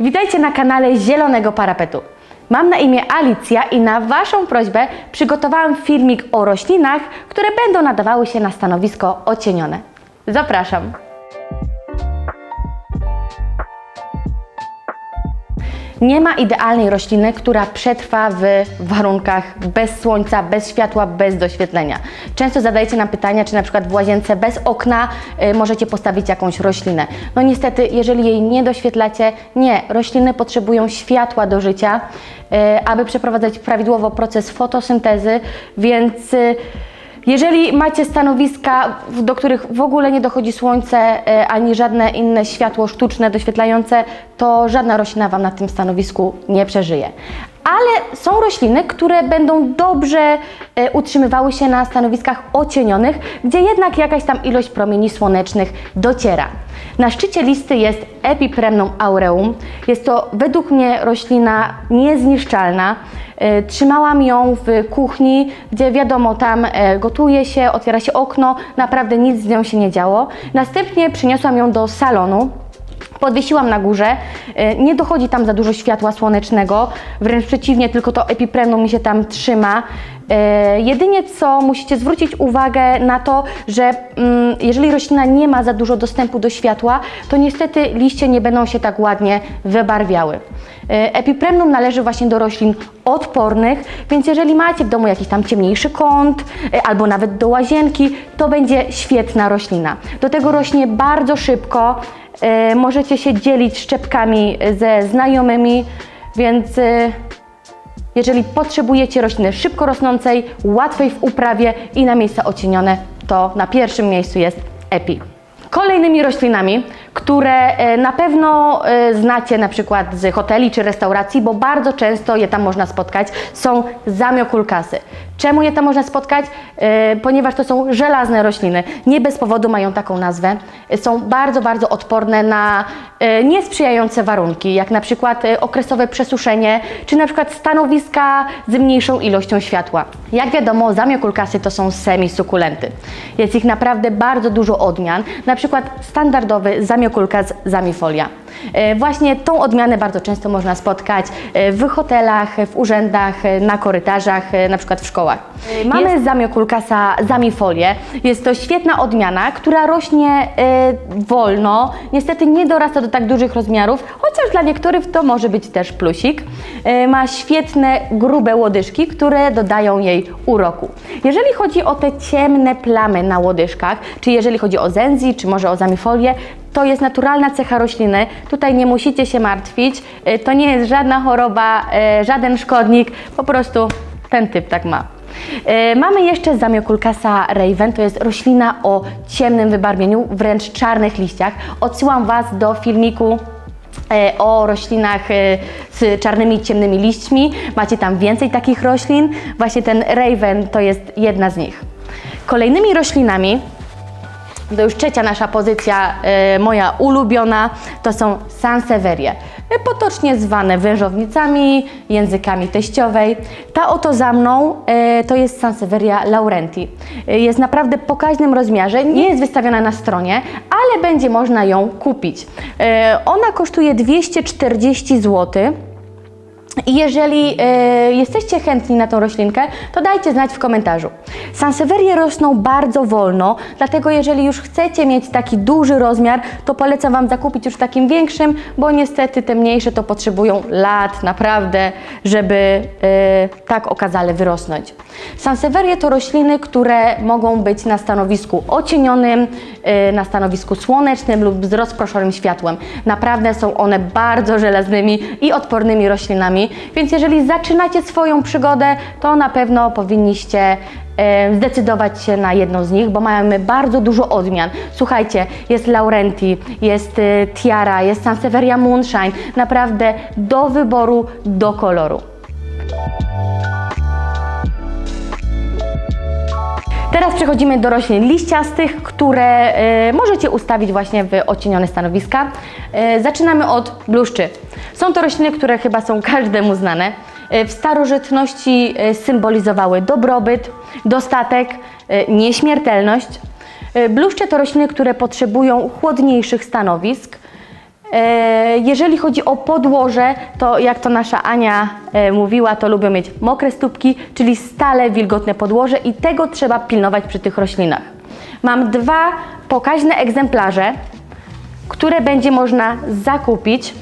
Witajcie na kanale Zielonego Parapetu. Mam na imię Alicja i na Waszą prośbę przygotowałam filmik o roślinach, które będą nadawały się na stanowisko ocienione. Zapraszam. Nie ma idealnej rośliny, która przetrwa w warunkach bez słońca, bez światła, bez doświetlenia. Często zadajecie nam pytania, czy na przykład w łazience bez okna y, możecie postawić jakąś roślinę. No niestety, jeżeli jej nie doświetlacie, nie. Rośliny potrzebują światła do życia, y, aby przeprowadzać prawidłowo proces fotosyntezy, więc y, jeżeli macie stanowiska, do których w ogóle nie dochodzi słońce e, ani żadne inne światło sztuczne doświetlające, to żadna roślina Wam na tym stanowisku nie przeżyje. Ale są rośliny, które będą dobrze e, utrzymywały się na stanowiskach ocienionych, gdzie jednak jakaś tam ilość promieni słonecznych dociera. Na szczycie listy jest Epipremnum aureum. Jest to według mnie roślina niezniszczalna. E, Trzymałam ją w kuchni, gdzie wiadomo, tam e, gotuje się, otwiera się okno, naprawdę nic z nią się nie działo. Następnie przyniosłam ją do salonu. Podwiesiłam na górze, E, nie dochodzi tam za dużo światła słonecznego, wręcz przeciwnie, tylko to epipremnum mi się tam trzyma. E, Jedynie co musicie zwrócić uwagę na to, że mm, jeżeli roślina nie ma za dużo dostępu do światła, to niestety liście nie będą się tak ładnie wybarwiały. E, Epipremnum należy właśnie do roślin odpornych, więc jeżeli macie w domu jakiś tam ciemniejszy kąt albo nawet do łazienki, to będzie świetna roślina. Do tego rośnie bardzo szybko, możecie się dzielić szczepkami ze znajomymi, więc e, jeżeli potrzebujecie rośliny szybko rosnącej, łatwej w uprawie i na miejsca ocienione, to na pierwszym miejscu jest epi. Kolejnymi roślinami, które e, na pewno e, znacie na przykład z hoteli czy restauracji, bo bardzo często je tam można spotkać, są zamiokulkasy. Czemu je tam można spotkać? E, Ponieważ to są żelazne rośliny. Nie bez powodu mają taką nazwę. E, Są bardzo, bardzo odporne na e, niesprzyjające warunki, jak na przykład okresowe przesuszenie, czy na przykład stanowiska z mniejszą ilością światła. Jak wiadomo, zamiokulkasy to są semisukulenty. Jest ich naprawdę bardzo dużo odmian, na przykład standardowy zamiokulkas zamifolia. E, Właśnie tą odmianę bardzo często można spotkać e, w hotelach, w urzędach, e, na korytarzach, na przykład w szkołach. Mamy zamiokulkasa zamifolię. Jest to świetna odmiana, która rośnie wolno. Niestety nie dorasta do tak dużych rozmiarów, chociaż dla niektórych to może być też plusik. Ma świetne, grube łodyżki, które dodają jej uroku. Jeżeli chodzi o te ciemne plamy na łodyżkach, czy jeżeli chodzi o zenzi, czy może o zamifolię, to jest naturalna cecha rośliny. Tutaj nie musicie się martwić. E, To nie jest żadna choroba, e, żaden szkodnik, po prostu ten typ tak ma. E, Mamy jeszcze zamiokulkasa raven, to jest roślina o ciemnym wybarwieniu, wręcz czarnych liściach. Odsyłam Was do filmiku o roślinach z czarnymi i ciemnymi liśćmi. Macie tam więcej takich roślin. Właśnie ten raven to jest jedna z nich. Kolejnymi roślinami to już trzecia nasza pozycja, e, moja ulubiona, to są sansevierie. E, Potocznie zwane wężownicami, językami teściowej. Ta oto za mną e, to jest Sansevieria laurenti. E, jest naprawdę pokaźnym rozmiarze, nie jest wystawiona na stronie, ale będzie można ją kupić. E, ona kosztuje 240 zł. I jeżeli e, jesteście chętni na tą roślinkę, to dajcie znać w komentarzu. Sansevierie rosną bardzo wolno, dlatego jeżeli już chcecie mieć taki duży rozmiar, to polecam Wam zakupić już takim większym, bo niestety te mniejsze to potrzebują lat naprawdę, żeby e, tak okazale wyrosnąć. Sansevierie to rośliny, które mogą być na stanowisku ocienionym, e, na stanowisku słonecznym lub z rozproszonym światłem. Naprawdę są one bardzo żelaznymi i odpornymi roślinami, więc jeżeli zaczynacie swoją przygodę, to na pewno powinniście zdecydować się na jedną z nich, bo mamy bardzo dużo odmian. Słuchajcie, jest Laurenti, jest e, Tiara, jest Sansevieria Moonshine, naprawdę do wyboru, do koloru. Teraz przechodzimy do roślin liściastych, które e, możecie ustawić właśnie w ocienione stanowiska. E, zaczynamy od bluszczy. Są to rośliny, które chyba są każdemu znane. E, w starożytności e, symbolizowały dobrobyt, dostatek, e, nieśmiertelność. E, Bluszcze to rośliny, które potrzebują chłodniejszych stanowisk. E, Jeżeli chodzi o podłoże, to jak to nasza Ania e, mówiła, to lubią mieć mokre stópki, czyli stale wilgotne podłoże i tego trzeba pilnować przy tych roślinach. Mam dwa pokaźne egzemplarze, które będzie można zakupić.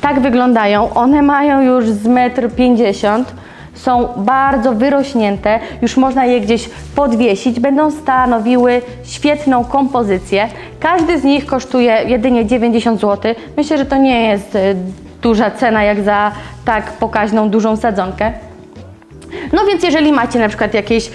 Tak wyglądają. One mają już z 1,50 m. Są bardzo wyrośnięte, już można je gdzieś podwiesić. Będą stanowiły świetną kompozycję. Każdy z nich kosztuje jedynie 90 zł. Myślę, że to nie jest y, duża cena jak za tak pokaźną, dużą sadzonkę. No więc jeżeli macie na przykład jakieś,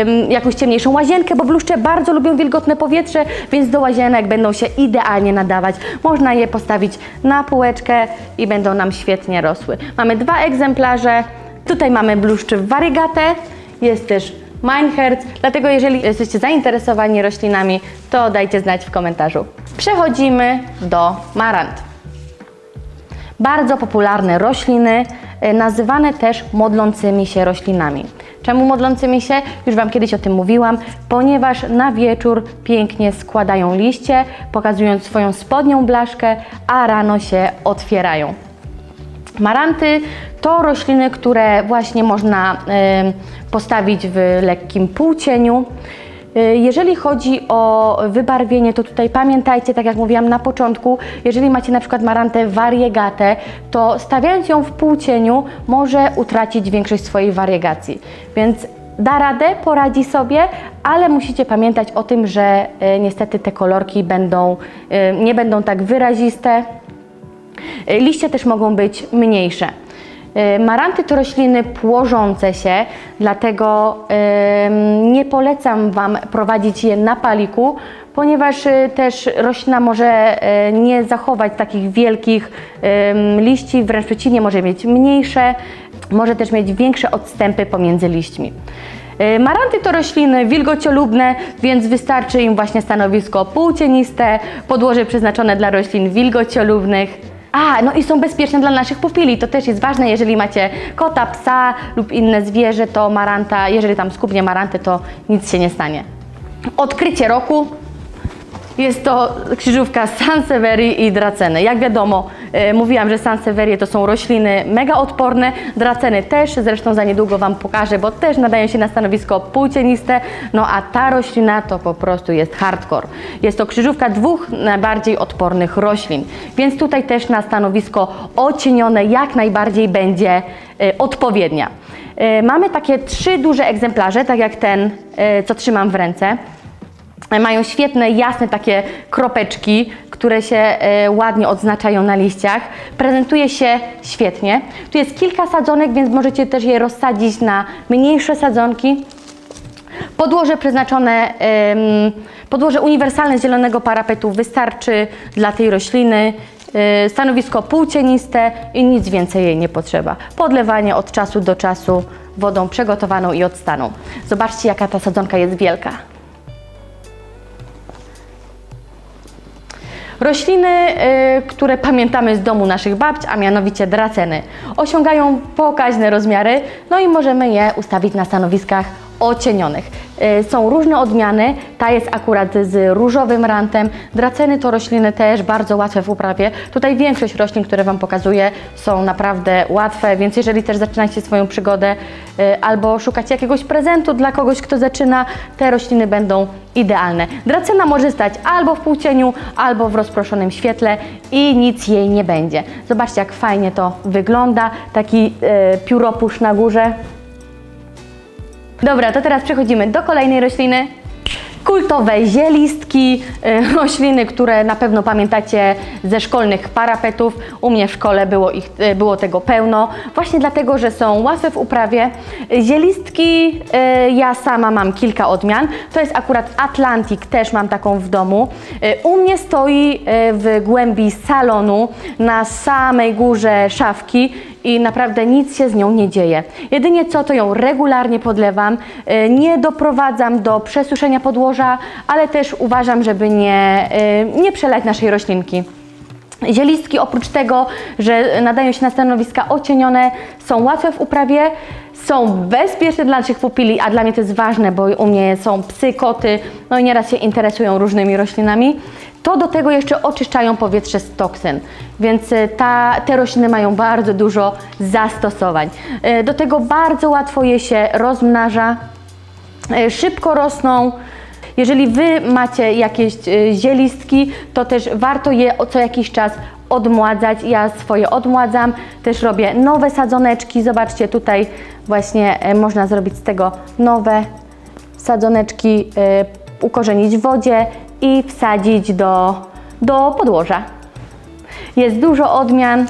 ym, jakąś ciemniejszą łazienkę, bo bluszcze bardzo lubią wilgotne powietrze, więc do łazienek będą się idealnie nadawać. Można je postawić na półeczkę i będą nam świetnie rosły. Mamy dwa egzemplarze. Tutaj mamy bluszczy variegate, jest też Meinherz, dlatego jeżeli jesteście zainteresowani roślinami, to dajcie znać w komentarzu. Przechodzimy do marant. Bardzo popularne rośliny, e, nazywane też modlącymi się roślinami. Czemu modlącymi się? Już Wam kiedyś o tym mówiłam, ponieważ na wieczór pięknie składają liście, pokazując swoją spodnią blaszkę, a rano się otwierają. Maranty to rośliny, które właśnie można em, postawić w lekkim półcieniu. Y, Jeżeli chodzi o wybarwienie, to tutaj pamiętajcie, tak jak mówiłam na początku, jeżeli macie na przykład marantę variegate, to stawiając ją w półcieniu może utracić większość swojej wariegacji. Więc da radę, poradzi sobie, ale musicie pamiętać o tym, że y, niestety te kolorki będą, nie będą tak wyraziste. Y, Liście też mogą być mniejsze. Y, Maranty to rośliny płożące się, dlatego nie polecam Wam prowadzić je na paliku, ponieważ y, też roślina może nie zachować takich wielkich liści, wręcz przeciwnie, może mieć mniejsze, może też mieć większe odstępy pomiędzy liśćmi. Maranty to rośliny wilgociolubne, więc wystarczy im właśnie stanowisko półcieniste, podłoże przeznaczone dla roślin wilgociolubnych. A, no i są bezpieczne dla naszych pupili. To też jest ważne, jeżeli macie kota, psa lub inne zwierzę, to maranta, jeżeli tam skupnie maranty, to nic się nie stanie. Odkrycie roku jest to krzyżówka Sansevierii i Draceny. Jak wiadomo, e, mówiłam, że Sansevierie to są rośliny mega odporne, Draceny też, zresztą za niedługo Wam pokażę, bo też nadają się na stanowisko półcieniste, no a ta roślina to po prostu jest hardcore. Jest to krzyżówka dwóch najbardziej odpornych roślin, więc tutaj też na stanowisko ocienione jak najbardziej będzie e, odpowiednia. E, Mamy takie trzy duże egzemplarze, tak jak ten, e, co trzymam w ręce. Mają świetne, jasne takie kropeczki, które się e, ładnie odznaczają na liściach. Prezentuje się świetnie. Tu jest kilka sadzonek, więc możecie też je rozsadzić na mniejsze sadzonki. Podłoże przeznaczone, podłoże uniwersalne z zielonego parapetu wystarczy dla tej rośliny. E, Stanowisko półcieniste i nic więcej jej nie potrzeba. Podlewanie od czasu do czasu wodą przegotowaną i odstaną. Zobaczcie, jaka ta sadzonka jest wielka. Rośliny, y, które pamiętamy z domu naszych babć, a mianowicie draceny, osiągają pokaźne rozmiary, no i możemy je ustawić na stanowiskach ocienionych. Y, Są różne odmiany, ta jest akurat z różowym rantem. Draceny to rośliny też bardzo łatwe w uprawie. Tutaj większość roślin, które Wam pokazuję, są naprawdę łatwe, więc jeżeli też zaczynacie swoją przygodę y, albo szukacie jakiegoś prezentu dla kogoś, kto zaczyna, te rośliny będą idealne. Dracena może stać albo w półcieniu, albo w rozproszonym świetle i nic jej nie będzie. Zobaczcie, jak fajnie to wygląda. Taki y, pióropusz na górze. Dobra, to teraz przechodzimy do kolejnej rośliny. Kultowe zielistki, y, rośliny, które na pewno pamiętacie ze szkolnych parapetów. U mnie w szkole było, ich, y, było tego pełno, właśnie dlatego, że są łatwe w uprawie. Zielistki y, ja sama mam kilka odmian. To jest akurat Atlantic, też mam taką w domu. U mnie stoi w głębi salonu na samej górze szafki i naprawdę nic się z nią nie dzieje. Jedynie co, to ją regularnie podlewam, y, nie doprowadzam do przesuszenia podłoża, ale też uważam, żeby nie, y, nie przelać naszej roślinki. Zielistki oprócz tego, że nadają się na stanowiska ocienione, są łatwe w uprawie, są bezpieczne dla naszych pupili, a dla mnie to jest ważne, bo u mnie są psy, koty, no i nieraz się interesują różnymi roślinami. To do tego jeszcze oczyszczają powietrze z toksyn, więc y, ta, te rośliny mają bardzo dużo zastosowań. Y, Do tego bardzo łatwo je się rozmnaża, y, szybko rosną. Jeżeli Wy macie jakieś e, zielistki, to też warto je co jakiś czas odmładzać. Ja swoje odmładzam, też robię nowe sadzoneczki. Zobaczcie, tutaj właśnie e, można zrobić z tego nowe sadzoneczki, e, ukorzenić w wodzie i wsadzić do, do podłoża. Jest dużo odmian,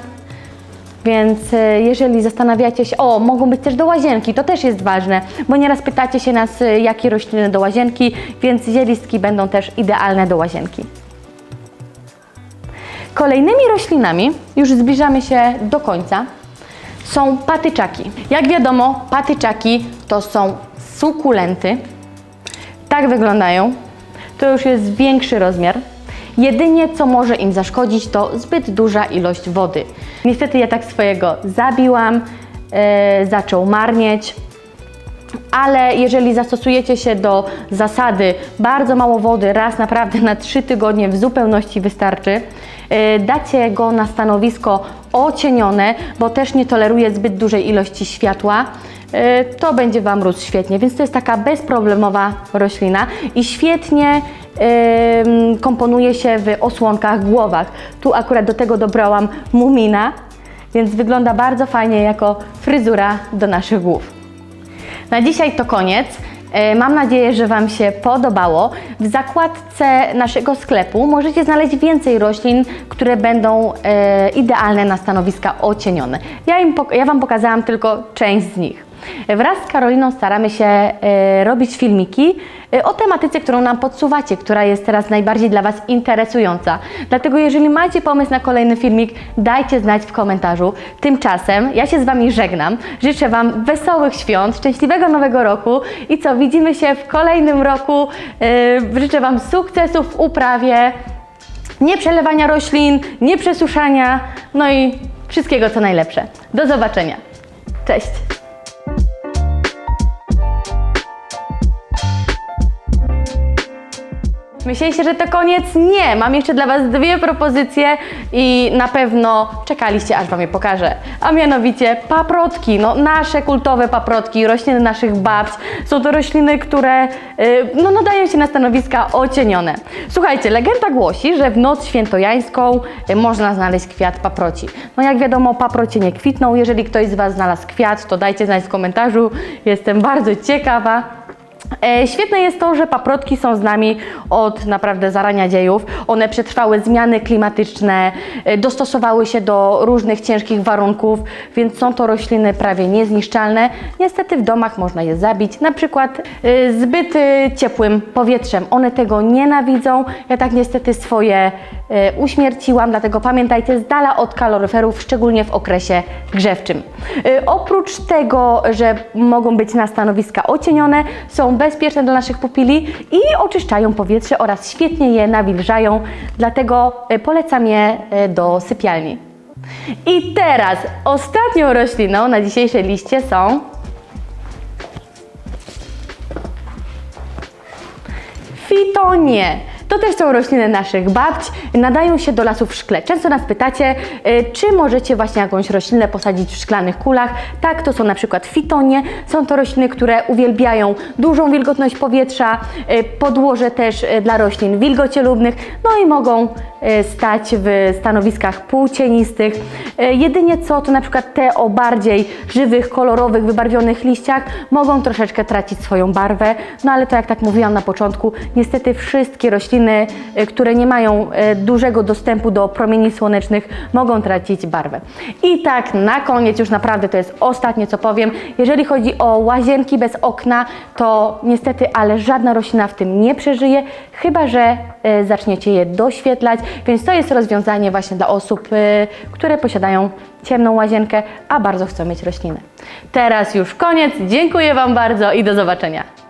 więc e, jeżeli zastanawiacie się, o, mogą być też do łazienki, to też jest ważne, bo nieraz pytacie się nas, e, jakie rośliny do łazienki, więc zielistki będą też idealne do łazienki. Kolejnymi roślinami, już zbliżamy się do końca, są patyczaki. Jak wiadomo, patyczaki to są sukulenty. Tak wyglądają. To już jest większy rozmiar. Jedynie co może im zaszkodzić to zbyt duża ilość wody. Niestety ja tak swojego zabiłam, e, zaczął marnieć ale jeżeli zastosujecie się do zasady bardzo mało wody, raz naprawdę na 3 tygodnie w zupełności wystarczy, yy, dacie go na stanowisko ocienione, bo też nie toleruje zbyt dużej ilości światła, yy, to będzie Wam rósł świetnie, więc to jest taka bezproblemowa roślina i świetnie komponuje się w osłonkach, głowach. Tu akurat do tego dobrałam mumina, więc wygląda bardzo fajnie jako fryzura do naszych głów. Na dzisiaj to koniec. E, Mam nadzieję, że Wam się podobało. W zakładce naszego sklepu możecie znaleźć więcej roślin, które będą e, idealne na stanowiska ocienione. Ja, im, ja Wam pokazałam tylko część z nich. Wraz z Karoliną staramy się e, robić filmiki e, o tematyce, którą nam podsuwacie, która jest teraz najbardziej dla Was interesująca. Dlatego jeżeli macie pomysł na kolejny filmik, dajcie znać w komentarzu. Tymczasem ja się z Wami żegnam. Życzę Wam wesołych świąt, szczęśliwego nowego roku i co, widzimy się w kolejnym roku. E, Życzę Wam sukcesów w uprawie, nie przelewania roślin, nie przesuszania, no i wszystkiego co najlepsze. Do zobaczenia. Cześć! Myśleliście, że to koniec? Nie, mam jeszcze dla Was dwie propozycje i na pewno czekaliście, aż Wam je pokażę. A mianowicie paprotki, no nasze kultowe paprotki, rośliny naszych babć. Są to rośliny, które y, no, nadają się na stanowiska ocienione. Słuchajcie, legenda głosi, że w noc świętojańską y, można znaleźć kwiat paproci. No jak wiadomo, paprocie nie kwitną. Jeżeli ktoś z Was znalazł kwiat, to dajcie znać w komentarzu. Jestem bardzo ciekawa. E, Świetne jest to, że paprotki są z nami od naprawdę zarania dziejów. One przetrwały zmiany klimatyczne, e, dostosowały się do różnych ciężkich warunków, więc są to rośliny prawie niezniszczalne. Niestety w domach można je zabić, na przykład e, zbyt ciepłym powietrzem. One tego nienawidzą. Ja tak niestety swoje uśmierciłam, dlatego pamiętajcie, z dala od kaloryferów, szczególnie w okresie grzewczym. Oprócz tego, że mogą być na stanowiska ocienione, są bezpieczne dla naszych pupili i oczyszczają powietrze oraz świetnie je nawilżają, dlatego e, polecam je e, do sypialni. I teraz ostatnią rośliną na dzisiejszej liście są Fitonie. To też są rośliny naszych babć, nadają się do lasów w szkle. Często nas pytacie, y, czy możecie właśnie jakąś roślinę posadzić w szklanych kulach. Tak, to są na przykład fitonie. Są to rośliny, które uwielbiają dużą wilgotność powietrza, y, podłoże też y, dla roślin wilgocielubnych, no i mogą stać w stanowiskach półcienistych. Jedynie co, to na przykład te o bardziej żywych, kolorowych, wybarwionych liściach mogą troszeczkę tracić swoją barwę, no ale to jak tak mówiłam na początku, niestety wszystkie rośliny, y, które nie mają y, dużego dostępu do promieni słonecznych, mogą tracić barwę. I tak na koniec, już naprawdę to jest ostatnie co powiem, jeżeli chodzi o łazienki bez okna, to niestety, ale żadna roślina w tym nie przeżyje, chyba że y, zaczniecie je doświetlać, więc to jest rozwiązanie właśnie dla osób, które posiadają ciemną łazienkę, a bardzo chcą mieć rośliny. Teraz już koniec, dziękuję Wam bardzo i do zobaczenia.